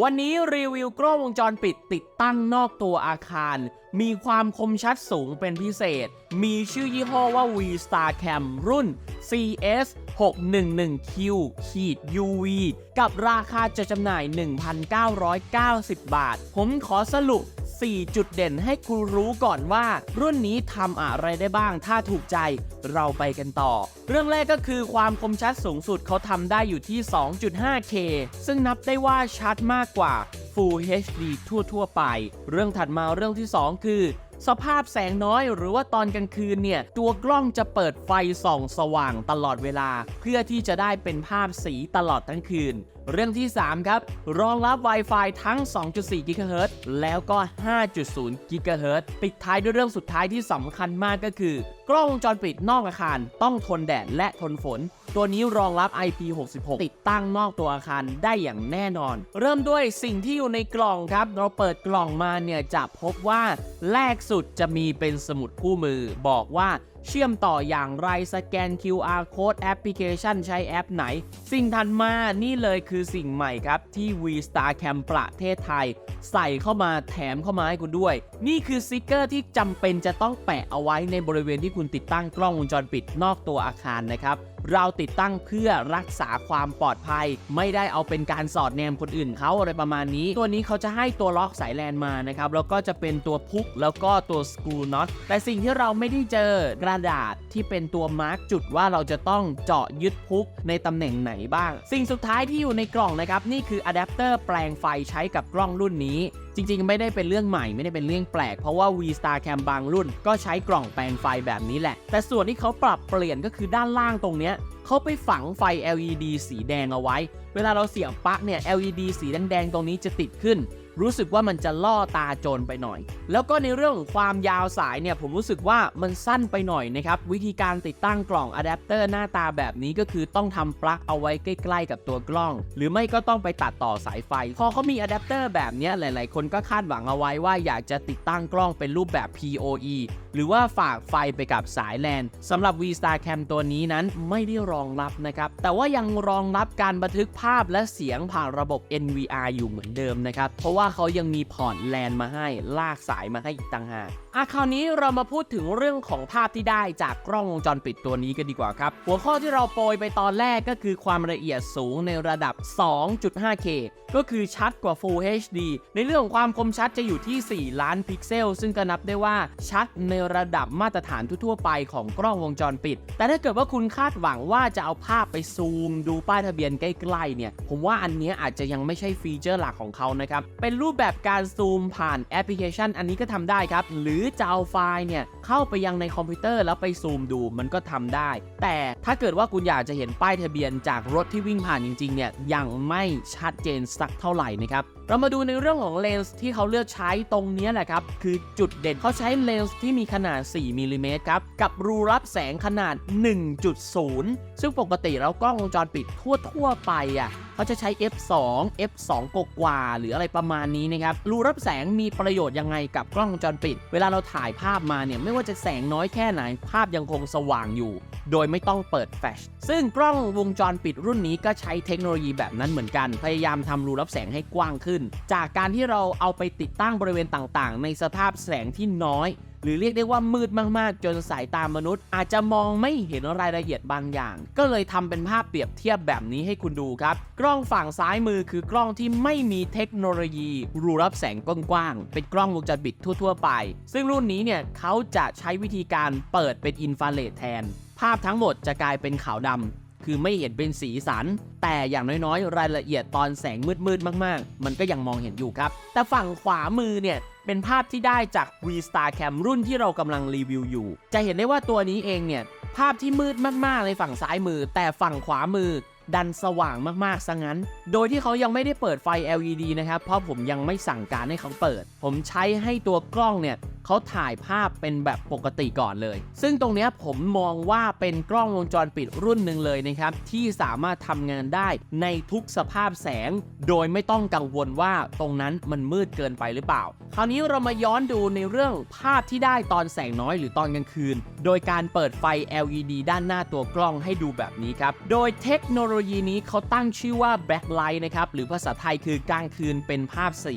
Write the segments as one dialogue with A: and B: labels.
A: วันนี้รีวิวกล้องวงจรปิดติดตั้งนอกตัวอาคารมีความคมชัดสูงเป็นพิเศษ มีชื่อยี่ห้อว่า V Star Cam รุ่น CS 611Q ขีด UV กับราคาจะจำหน่าย 1,990 บาท ผมขอสรุป 4 จุดเด่นให้คุณรู้ก่อนว่า รุ่นนี้ทำอะไรได้บ้างถ้าถูกใจเราไปกันต่อ เรื่องแรกก็คือความคมชัดสูงสุดเขาทำได้อยู่ที่ 2.5K ซึ่งนับได้ว่าชัดมากกว่า Full HD ทั่วๆไป เรื่องถัดมาเรื่องที่ 2 คือ สภาพแสงน้อยหรือว่าตอนกลางคืนเนี่ย ตัวกล้องจะเปิดไฟส่องสว่างตลอดเวลา เพื่อที่จะได้เป็นภาพสีตลอดทั้งคืน เรื่องที่ 3 ครับ รองรับ Wi-Fi ทั้ง 2.4 GHz แล้วก็ 5.0 GHz ปิดท้ายด้วยเรื่องสุดท้ายที่สำคัญมากก็คือ กล้องวงจรปิดนอกอาคาร ต้องทนแดดและทนฝน ตัวนี้รองรับ IP66 ติดตั้งนอกตัวอาคารได้อย่างแน่นอน เริ่มด้วยสิ่งที่อยู่ในกล่องครับ เราเปิดกล่องมาเนี่ยจะพบว่าแรกสุดจะมีเป็นสมุดคู่มือ บอกว่า เชื่อมต่ออย่างไรสแกน QR code แอปพลิเคชันใช้แอปไหน สิ่งถัดมานี่เลยคือสิ่งใหม่ครับ ที่ V Star Cam ประเทศไทย ใส่เข้ามาแถมเข้ามาให้คุณด้วย นี่คือสติกเกอร์ที่จำเป็นจะต้องแปะเอาไว้ในบริเวณที่คุณติดตั้งกล้องวงจรปิดนอกตัวอาคารนะครับเราติดตั้งเพื่อรักษาความปลอดภัย ไม่ได้เอาเป็นการสอดแนมคนอื่นเขาอะไรประมาณนี้ ตัวนี้เขาจะให้ตัวล็อกสายแลนมานะครับแล้วก็จะเป็นตัวพุกแล้วก็ตัวสกรูน็อตแต่สิ่งที่เราไม่ได้เจอกระดาษที่เป็นตัวมาร์กจุดว่าเราจะต้องเจาะยึดพุกในตำแหน่งไหนบ้าง สิ่งสุดท้ายที่อยู่ในกล่องนะครับ นี่คืออะแดปเตอร์แปลงไฟใช้กับกล้องรุ่นนี้จริง ๆ ไม่ได้เป็นเรื่องใหม่ไม่ได้เป็นเรื่องแปลก เพราะว่า V Star Cam บางรุ่น ก็ใช้กล่องแปลงไฟแบบนี้แหละ แต่ส่วนที่เขาปรับเปลี่ยนก็คือด้านล่างตรงเนี้ยเขาไปฝังไฟ LED สีแดงเอาไว้ เวลาเราเสียบปลั๊กเนี่ย LED สีแดงๆตรงนี้จะติดขึ้น รู้สึกว่ามันจะล่อตาโจรไปหน่อย แล้วก็ในเรื่องของความยาวสายเนี่ยผมรู้สึกว่ามันสั้นไปหน่อยนะครับวิธีการติดตั้งกล่องอะแดปเตอร์หน้าตาแบบนี้ก็คือต้องทำปลั๊กเอาไว้ใกล้ๆกับตัวกล้อง หรือไม่ก็ต้องไปตัดต่อสายไฟ พอเขามีอะแดปเตอร์แบบเนี้ยหลายๆ คนก็คาดหวังเอาไว้ว่าอยากจะติดตั้งกล้องเป็นรูปแบบ PoE หรือว่าฝากไฟไปกับสายแลนสำหรับ V Star Cam ตัวนี้นั้นไม่ได้รองรับนะครับ แต่ว่ายังรองรับการบันทึกภาพและเสียงผ่านระบบ NVR อยู่เหมือนเดิมนะครับ เพราะว่าเขายังมีพอร์ตแลนมาให้ ลากสายมาให้อีกต่างหากอะคราวนี้เรามาพูดถึงเรื่องของภาพที่ได้จากกล้องวงจรปิดตัวนี้กันดีกว่าครับ หัวข้อที่เราโปรยไปตอนแรกก็คือความละเอียดสูงในระดับ 2.5K ก็คือชัดกว่า Full HD ในเรื่องของความคมชัดจะอยู่ที่ 4 ล้านพิกเซล ซึ่งก็นับได้ว่าชัดในระดับมาตรฐานทั่วไปของกล้องวงจรปิด แต่ถ้าเกิดว่าคุณคาดหวังว่าจะเอาภาพไปซูม ดูป้ายทะเบียนใกล้ๆเนี่ย ผมว่าอันนี้อาจจะยังไม่ใช่ฟีเจอร์หลักของเขานะครับ เป็นรูปแบบการซูมผ่านแอปพลิเคชัน อันนี้ก็ทำได้ครับ หรือจะเอาไฟล์เนี่ยเข้าไปยังในคอมพิวเตอร์แล้วไปซูมดูมันก็ทำได้ แต่ถ้าเกิดว่าคุณอยากจะเห็นป้ายทะเบียนจากรถที่วิ่งผ่านจริงๆเนี่ยยังไม่ชัดเจนสักเท่าไหร่นะครับเรามาดูในเรื่องของเลนส์ที่เขาเลือกใช้ตรงนี้แหละครับ คือจุดเด่นเขาใช้เลนส์ที่มีขนาด 4มิลลิเมตรครับ กับรูรับแสงขนาด 1.0 ซึ่งปกติแล้วกล้องวงจรปิดทั่ว ๆ ไปอะ เขาจะใช้ f2 f2 กกว่า หรืออะไรประมาณนี้นะครับ รูรับแสงมีประโยชน์ยังไงกับกล้องวงจรปิด เวลาเราถ่ายภาพมาเนี่ย ไม่ว่าจะแสงน้อยแค่ไหน ภาพยังคงสว่างอยู่ โดยไม่ต้องเปิดแฟลช ซึ่งกล้องวงจรปิดรุ่นนี้ก็ใช้เทคโนโลยีแบบนั้นเหมือนกัน พยายามทำรูรับแสงให้กว้างขึ้น จากการที่เราเอาไปติดตั้งบริเวณต่างๆ ในสภาพแสงที่น้อย หรือเรียกได้ว่ามืดมากๆ จนสายตามนุษย์ อาจจะมองไม่เห็นรายละเอียดบางอย่าง ก็เลยทำเป็นภาพเปรียบเทียบแบบนี้ให้คุณดูครับ กล้องฝั่งซ้ายมือคือกล้องที่ไม่มีเทคโนโลยีรูรับแสงกว้างๆเป็นกล้องวงจรปิดทั่วๆไป ซึ่งรุ่นนี้เนี่ยเขาจะใช้วิธีการเปิดเป็นอินฟราเรดแทน ภาพทั้งหมดจะกลายเป็นขาวดำคือไม่เห็นเป็นสีสัน แต่อย่างน้อยๆ รายละเอียดตอนแสงมืดๆ มากๆ มันก็ยังมองเห็นอยู่ครับ แต่ฝั่งขวามือเนี่ย เป็นภาพที่ได้จาก V Star Cam รุ่นที่เรากำลังรีวิวอยู่ จะเห็นได้ว่าตัวนี้เองเนี่ย ภาพที่มืดมากๆในฝั่งซ้ายมือ แต่ฝั่งขวามือดันสว่างมากๆซะงั้น โดยที่เขายังไม่ได้เปิดไฟ LED นะครับ เพราะผมยังไม่สั่งการให้เขาเปิด ผมใช้ให้ตัวกล้องเนี่ย เขาถ่ายภาพเป็นแบบปกติก่อนเลย ซึ่งตรงนี้ผมมองว่าเป็นกล้องวงจรปิดรุ่นหนึ่งเลยนะครับ ที่สามารถทำงานได้ในทุกสภาพแสง โดยไม่ต้องกังวลว่าตรงนั้นมันมืดเกินไปหรือเปล่า คราวนี้เรามาย้อนดูในเรื่องภาพที่ได้ตอนแสงน้อยหรือตอนกลางคืน โดยการเปิดไฟ LED ด้านหน้าตัวกล้องให้ดูแบบนี้ครับ โดยเทคโนโลยีนี้เขาตั้งชื่อว่า backlight นะครับ หรือภาษาไทยคือกลางคืนเป็นภาพสี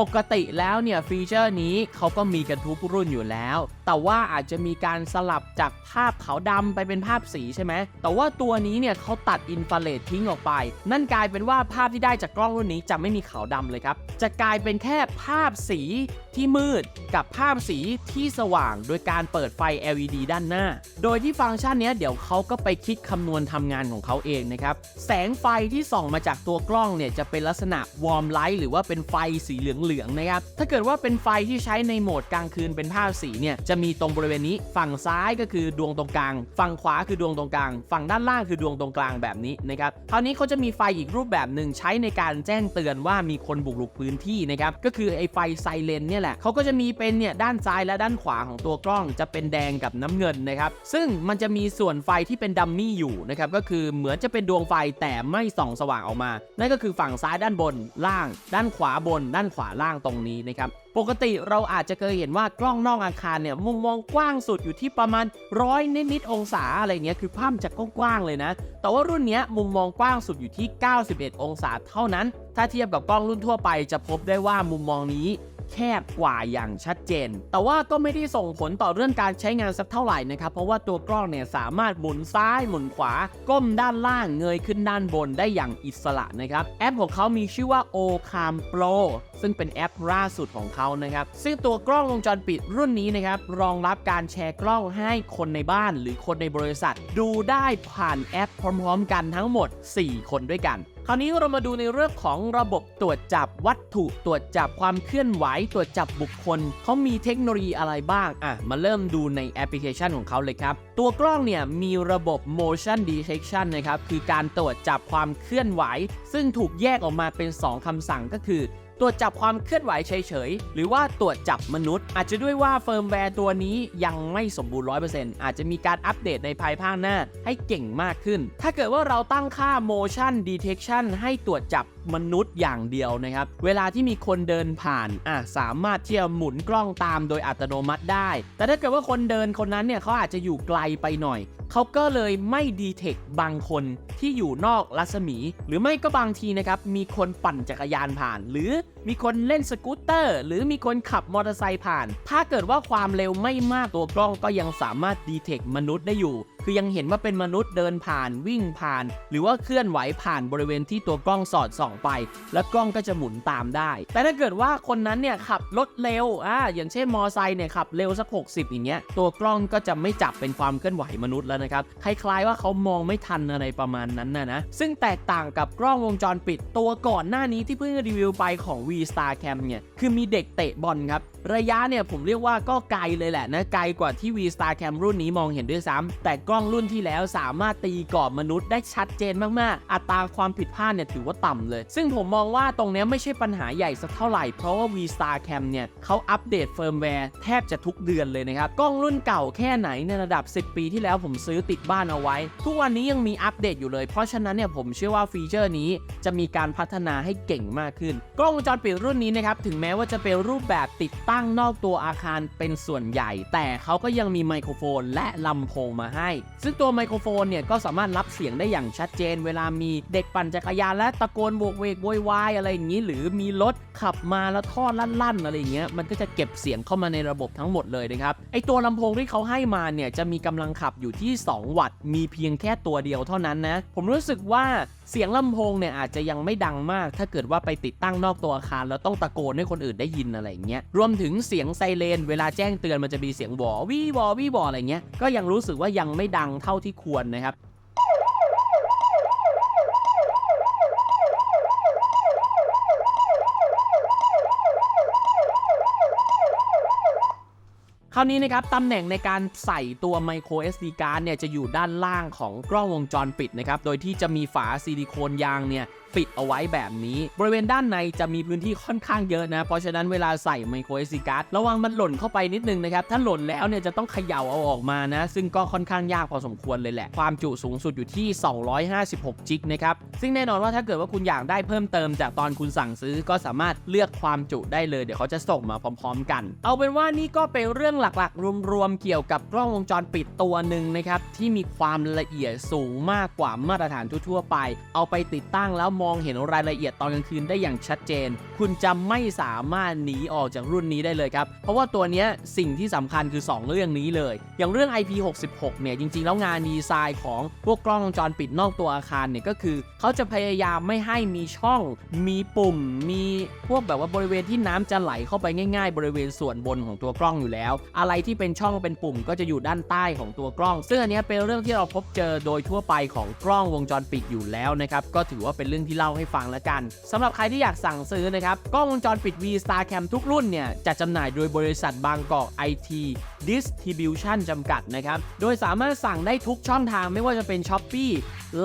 A: ปกติแล้วเนี่ยฟีเจอร์นี้เขาก็มีกันทุกรุ่นอยู่แล้ว แต่ว่าอาจจะมีการสลับจากภาพขาวดำไปเป็นภาพสีใช่ไหม แต่ว่าตัวนี้เนี่ยเขาตัดอินฟราเรดทิ้งออกไป นั่นกลายเป็นว่าภาพที่ได้จากกล้องรุ่นนี้จะไม่มีขาวดำเลยครับ จะกลายเป็นแค่ภาพสี ที่มืดกับภาพสีที่สว่างโดยการเปิดไฟ LED ด้านหน้า โดยที่ฟังก์ชันนี้เดี๋ยวเขาก็ไปคิดคำนวณทำงานของเขาเองนะครับ แสงไฟที่ส่องมาจากตัวกล้องเนี่ยจะเป็นลักษณะวอร์มไลท์หรือว่าเป็นไฟสีเหลืองๆนะครับ ถ้าเกิดว่าเป็นไฟที่ใช้ในโหมดกลางคืนเป็นภาพสีเนี่ยจะมีตรงบริเวณนี้ฝั่งซ้ายก็คือดวงตรงกลาง ฝั่งขวาคือดวงตรงกลาง ฝั่งด้านล่างคือดวงตรงกลางแบบนี้นะครับคราวนี้เขาจะมีไฟอีกรูปแบบหนึ่งใช้ในการแจ้งเตือนว่ามีคนบุกรุกพื้นที่นะครับก็คือไอ้ไฟไซเรนเนี่ยแหละเขาก็จะมีเป็นเนี่ยด้านซ้ายและด้านขวาของตัวกล้องจะเป็นแดงกับน้ำเงินนะครับซึ่งมันจะมีส่วนไฟที่เป็นดัมมี่อยู่นะครับก็คือเหมือนจะเป็นดวงไฟแต่ไม่ส่องสว่างออกมา นั่นก็คือฝั่งซ้ายด้านบนล่าง ด้านขวาบน ด้านขวาล่างตรงนี้นะครับปกติเราอาจจะเคยเห็นว่ากล้องนอกอาคารเนี่ยมุมมองกว้างสุดอยู่ที่ประมาณร้อยนิดๆองศาอะไรเงี้ยคือภาพจากกว้างๆเลยนะ แต่ว่ารุ่นนี้มุมมองกว้างสุดอยู่ที่ 91 องศาเท่านั้น ถ้าเทียบกับกล้องรุ่นทั่วไปจะพบได้ว่ามุมมองนี้ แคบกว่าอย่างชัดเจน แต่ว่าก็ไม่ได้ส่งผลต่อเรื่องการใช้งานสักเท่าไหร่นะครับ เพราะว่าตัวกล้องเนี่ยสามารถหมุนซ้ายหมุนขวา ก้มด้านล่างเงยขึ้นด้านบนได้อย่างอิสระนะครับ แอปของเขามีชื่อว่า Ocam Pro ซึ่งเป็นแอปล่าสุดของเขานะครับ ซึ่งตัวกล้องวงจรปิดรุ่นนี้นะครับรองรับการแชร์กล้องให้คนในบ้านหรือคนในบริษัท ดูได้ผ่านแอปพร้อม ๆ กันทั้งหมด 4 คนด้วยกันคราวนี้เรามาดูในเรื่องของระบบตรวจจับวัตถุตรวจจับความเคลื่อนไหวตรวจจับบุคคลเขามีเทคโนโลยีอะไรบ้างอะมาเริ่มดูในแอปพลิเคชันของเขาเลยครับ ตัวกล้องเนี่ยมีระบบ motion detection นะครับคือการตรวจจับความเคลื่อนไหว ซึ่งถูกแยกออกมาเป็น 2คำสั่งก็คือ ตรวจจับความเคลื่อนไหวเฉยๆ หรือว่าตรวจจับมนุษย์ อาจจะด้วยว่าเฟิร์มแวร์ตัวนี้ยังไม่สมบูรณ์ 100%อาจจะมีการอัปเดตในภายภาคหน้าให้เก่งมากขึ้น ถ้าเกิดว่าเราตั้งค่า motion detection ให้ตรวจจับมนุษย์อย่างเดียวนะครับ เวลาที่มีคนเดินผ่านอะสามารถที่จะหมุนกล้องตามโดยอัตโนมัติได้ แต่ถ้าเกิดว่าคนเดินคนนั้นเนี่ยเขาอาจจะอยู่ไกลไปหน่อยเขาก็เลยไม่ดีเทคบางคนที่อยู่นอกรัศมี หรือไม่ก็บางทีนะครับมีคนปั่นจักรยานผ่านหรือมีคนเล่นสกูตเตอร์ หรือมีคนขับมอเตอร์ไซค์ผ่าน ถ้าเกิดว่าความเร็วไม่มากตัวกล้องก็ยังสามารถดีเทคมนุษย์ได้อยู่ คือยังเห็นว่าเป็นมนุษย์เดินผ่านวิ่งผ่าน หรือว่าเคลื่อนไหวผ่านบริเวณที่ตัวกล้องสอดส่องไป แล้วกล้องก็จะหมุนตามได้ แต่ถ้าเกิดว่าคนนั้นเนี่ยขับรถเร็วอ่าอย่างเช่นมอไซค์เนี่ยขับเร็วสัก 60 อย่างเงี้ยตัวกล้องก็จะไม่จับเป็นความเคลื่อนไหวมนุษย์แล้วนะครับคล้ายๆว่าเขามองไม่ทันอะไรประมาณนั้นนะนะซึ่งแตกต่างกับกล้องวงจรปิดตัวก่อนหน้านี้ที่เพิ่งรีวิวไปของ V Star Cam เนี่ยคือมีเด็กเตะบอลครับ ระยะเนี่ยผมเรียกว่าก็ไกลเลยแหละนะ ไกลกว่าที่ V Star Cam รุ่นนี้มองเห็นด้วยซ้ำแต่กล้องรุ่นที่แล้วสามารถตีกรอบมนุษย์ได้ชัดเจนมากๆ อัตราความผิดพลาดเนี่ยถือว่าต่ำเลย ซึ่งผมมองว่าตรงนี้ไม่ใช่ปัญหาใหญ่สักเท่าไหร่ เพราะว่า V Star Cam เนี่ยเขาอัปเดตเฟิร์มแวร์แทบจะทุกเดือนเลยนะครับ กล้องรุ่นเก่าแค่ไหนในระดับ 10 ปีที่แล้วผมซื้อติดบ้านเอาไว้ ทุกวันนี้ยังมีอัปเดตอยู่เลย เพราะฉะนั้นเนี่ยผมเชื่อว่าฟีเจอร์นี้จะมีการพัฒนาให้เก่งมากขึ้น กล้องวงจรปิดรุ่นนี้นะครับถึงแม้ว่าจะเป็นรูปแบบติดตั้งนอกตัวอาคารเป็นส่วนใหญ่ แต่เขาก็ยังมีไมโครโฟนและลำโพงมาให้ ซึ่งตัวไมโครโฟนเนี่ยก็สามารถรับเสียงได้อย่างชัดเจน เวลามีเด็กปั่นจักรยานและตะโกนโวกเวกโวยวายอะไรอย่างนี้ หรือมีรถขับมาแล้วท่อลั่นๆอะไรอย่างเงี้ยมันก็จะเก็บเสียงเข้ามาในระบบทั้งหมดเลยนะครับไอตัวลำโพงที่เขาให้มาเนี่ยจะมีกำลังขับอยู่ที่ 2 วัตต์มีเพียงแค่ตัวเดียวเท่านั้นนะผมรู้สึกว่าเสียงลำโพงเนี่ยอาจจะยังไม่ดังมาก ถ้าเกิดว่าไปติดตั้งนอกตัวอาคารแล้วต้องตะโกนให้คนอื่นได้ยินอะไรอย่างเงี้ยรวมถึงเสียงไซเรนเวลาแจ้งเตือนมันจะมีเสียงวอวี่วอวี่วออะไรเงี้ยก็ยังรู้สึกว่ายังไม่ดังเท่าที่ควรนะครับ คราวนี้นะครับตำแหน่งในการใส่ตัว micro SD card เนี่ยจะอยู่ด้านล่างของกล้องวงจรปิดนะครับ โดยที่จะมีฝาซิลิโคนยางเนี่ยปิดเอาไว้แบบนี้ บริเวณด้านในจะมีพื้นที่ค่อนข้างเยอะนะ เพราะฉะนั้นเวลาใส่ไมโคร SD card ระวังมันหล่นเข้าไปนิดนึงนะครับ ถ้าหล่นแล้วเนี่ยจะต้องเขย่าเอาออกมานะ ซึ่งก็ค่อนข้างยากพอสมควรเลยแหละ ความจุสูงสุดอยู่ที่ 256จิกนะครับ ซึ่งแน่นอนว่าถ้าเกิดว่าคุณอยากได้เพิ่มเติมจากตอนคุณสั่งซื้อก็สามารถเลือกความจุได้เลย เดี๋ยวเขาจะส่งมาพร้อม ๆ กัน เอาเป็นว่านี่ก็เป็นเรื่องหลักๆ รวมๆ เกี่ยวกับกล้องวงจรปิดตัวหนึ่งนะครับ ที่มีความละเอียดสูงมากกว่ามาตรฐานทั่วๆไป เอาไปติดตั้งแล้วมองเห็นรายละเอียดตอนกลางคืนได้อย่างชัดเจน คุณจะไม่สามารถหนีออกจากรุ่นนี้ได้เลยครับ เพราะว่าตัวนี้สิ่งที่สำคัญคือ 2 เรื่องนี้เลย อย่างเรื่อง IP66 เนี่ยจริงๆ แล้วงานดีไซน์ของพวกกล้องวงจรปิดนอกตัวอาคารเนี่ยก็คือ เขาจะพยายามไม่ให้มีช่อง มีปุ่ม มีพวกแบบว่าบริเวณที่น้ำจะไหลเข้าไปง่าย ๆ บริเวณส่วนบนของตัวกล้องอยู่แล้วอะไรที่เป็นช่องเป็นปุ่มก็จะอยู่ด้านใต้ของตัวกล้อง ซึ่งอันนี้เป็นเรื่องที่เราพบเจอโดยทั่วไปของกล้องวงจรปิดอยู่แล้วนะครับก็ถือว่าเป็นเรื่องที่เล่าให้ฟังแล้วกันสำหรับใครที่อยากสั่งซื้อนะครับกล้องวงจรปิด V Star Cam ทุกรุ่นเนี่ยจะจำหน่ายโดยบริษัทบางกอก IT Distribution จำกัดนะครับโดยสามารถสั่งได้ทุกช่องทางไม่ว่าจะเป็น Shopee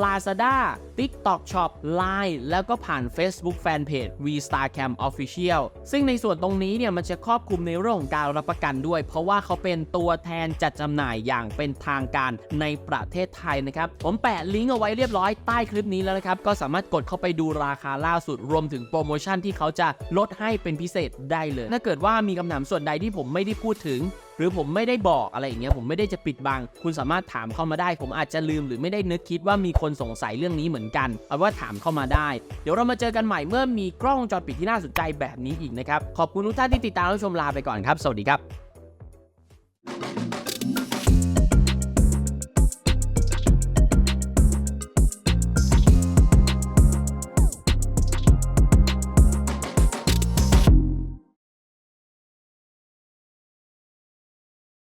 A: Lazada TikTok Shop Line แล้วก็ผ่าน Facebook Fanpage V Star Cam Official ซึ่งในส่วนตรงนี้เนี่ยมันจะครอบคลุมในเรื่องของการรับประกันด้วยเพราะว่าเขาเป็นตัวแทนจัดจำหน่ายอย่างเป็นทางการในประเทศไทยนะครับ ผมแปะลิงก์เอาไว้เรียบร้อยใต้คลิปนี้แล้วนะครับ ก็สามารถกดเข้าไปดูราคาล่าสุดรวมถึงโปรโมชั่นที่เขาจะลดให้เป็นพิเศษได้เลย ถ้าเกิดว่ามีคำถามส่วนใดที่ผมไม่ได้พูดถึงหรือผมไม่ได้บอกอะไรอย่างเงี้ยผมไม่ได้จะปิดบัง คุณสามารถถามเข้ามาได้ ผมอาจจะลืมหรือไม่ได้นึกคิดว่ามีคนสงสัยเรื่องนี้เหมือนกัน เอาว่าถามเข้ามาได้ เดี๋ยวเรามาเจอกันใหม่เมื่อมีกล้องวงจรปิดที่น่าสนใจแบบนี้อีกนะครับ ขอบคุณทุกท่านที่ติดตามรับชมลาไปก่อนครับ สวัสดีครับ